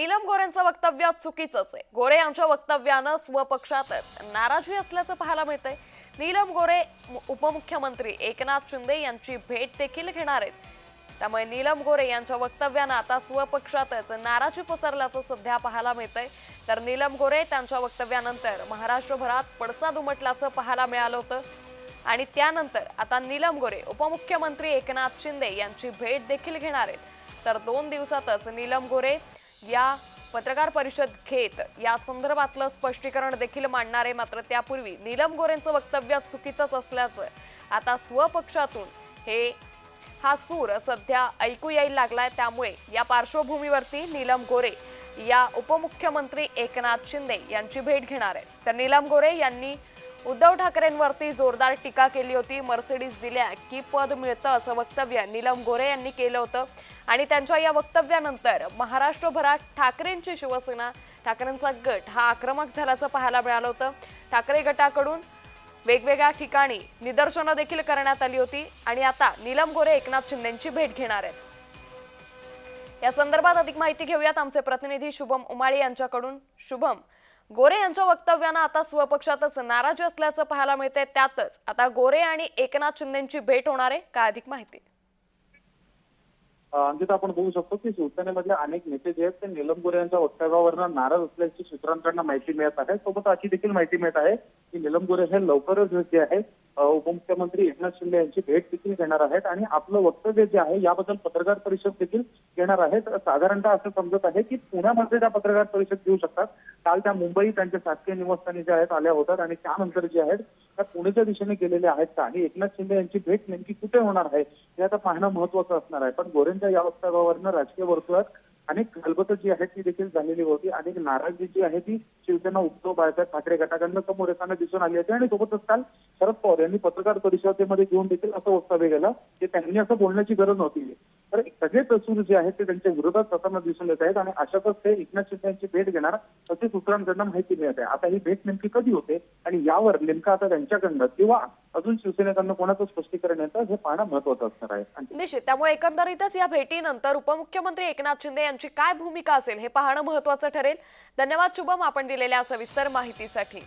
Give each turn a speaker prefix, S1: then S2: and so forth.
S1: नीलम गोरेंचं वक्तव्य चुकीचंच आहे. गोरे यांच्या वक्तव्यानं स्वपक्षातच नाराजी असल्याचं पाहायला मिळतंय. नीलम गोरे उपमुख्यमंत्री एकनाथ शिंदे यांची भेट देखील घेणार आहेत. त्यामुळे नीलम गोरे यांच्या वक्तव्यानं आता स्वपक्षातच नाराजी पसरल्याचं सध्या पाहायला मिळतंय. तर नीलम गोरे त्यांच्या वक्तव्यानंतर महाराष्ट्रभरात पडसाद उमटल्याचं पाहायला मिळालं होतं. आणि त्यानंतर आता नीलम गोरे उपमुख्यमंत्री एकनाथ शिंदे यांची भेट देखील घेणार आहेत. तर दोन दिवसातच नीलम गोरे या पत्रकार परिषद घेत या संदर्भातलं स्पष्टीकरण देखील मांडणार आहे मात्र त्यापूर्वी नीलम गोरेंचं वक्तव्य चुकीचंच असल्याचं आता स्वपक्षातून हे हा सूर सध्या ऐकू यायला लागलाय. त्यामुळे या पार्श्वभूमीवरती नीलम गोरे या उपमुख्यमंत्री एकनाथ शिंदे यांची भेट घेणार आहे तर नीलम गोरे यांनी उद्धव ठाकरेंवरती जोरदार टीका केली होती. मर्सिडीज दिल्या की पद मिळतं असं वक्तव्य नीलम गोरे यांनी केलं होतं. आणि त्यांच्या या वक्तव्यानंतर महाराष्ट्रभरात ठाकरेंची शिवसेना ठाकरेंचा गट हा आक्रमक झाल्याचं पाहायला मिळालं होतं. ठाकरे गटाकडून वेगवेगळ्या ठिकाणी निदर्शनं देखील करण्यात आली होती. आणि आता नीलम गोरे एकनाथ शिंदेची भेट घेणार आहेत. या संदर्भात अधिक माहिती घेऊयात. आमचे प्रतिनिधी शुभम उमाळे यांच्याकडून. शुभम गोरे यांच्या वक्तव्यानं आता स्वपक्षातच नाराजी असल्याचं पाहायला मिळतंय. त्यातच आता गोरे आणि एकनाथ शिंदेची भेट होणार आहे. काय अधिक माहिती?
S2: अंकित आपण बघू शकतो की शिवसेनेमधले अनेक नेते जे आहेत ते नीलम गोरे यांच्या वक्तव्यावरनं नाराज असल्याची सूत्रांकडनं माहिती मिळत आहे. सोबत अशी देखील माहिती मिळत आहे की नीलम गोरे हे लवकरच जे आहे उपमुख्यमंत्री एकनाथ शिंदे यांची भेट देखील घेणार आहेत आणि आपलं वक्तव्य जे आहे याबद्दल पत्रकार परिषद देखील घेणार आहेत. साधारणतः असं समजत आहे की पुण्यामध्ये त्या पत्रकार परिषद घेऊ शकतात. काल त्या मुंबई त्यांच्या शासकीय निवासस्थानी ज्या आहेत आल्या होतात आणि त्यानंतर जे आहेत त्या पुणेच्या दिशेने गेलेल्या आहेत का? आणि एकनाथ शिंदे यांची भेट नेमकी कुठे होणार आहे हे आता पाहणं महत्वाचं असणार आहे. पण गोरेंच्या या वक्तव्यावरनं राजकीय वर्तुळात अनेक खलबतं जी आहेत ती देखील झालेली होती. अनेक नाराजी जी आहे ती शिवसेना उद्धव बाळासाहेब ठाकरे गटाकडनं समोर येताना दिसून आली होती. आणि सोबतच काल शरद पवार यांनी पत्रकार परिषदेमध्ये घेऊन देखील असं वक्तव्य केलं की त्यांनी असं बोलण्याची गरज नव्हती. तर सगळे सूर जे आहेत ते त्यांच्या विरोधात जाताना दिसून येत आहेत आणि अशातच ते एकनाथ शिंदे यांची भेट घेणार असे सूत्रांकडनं माहिती मिळत आहे. आता ही भेट नेमकी कधी होते आणि यावर नेमकं आता त्यांच्याकडनं किंवा अजून शिवसेनेकडनं कोणाचं स्पष्टीकरण येतं हे पाहणं महत्वाचं असणार आहे.
S1: निश्चित. त्यामुळे एकंदरीतच या भेटीनंतर उपमुख्यमंत्री एकनाथ शिंदे यांची काय भूमिका असेल हे पाहणं महत्वाचं ठरेल. धन्यवाद शुभम आपण दिलेल्या सविस्तर माहितीसाठी.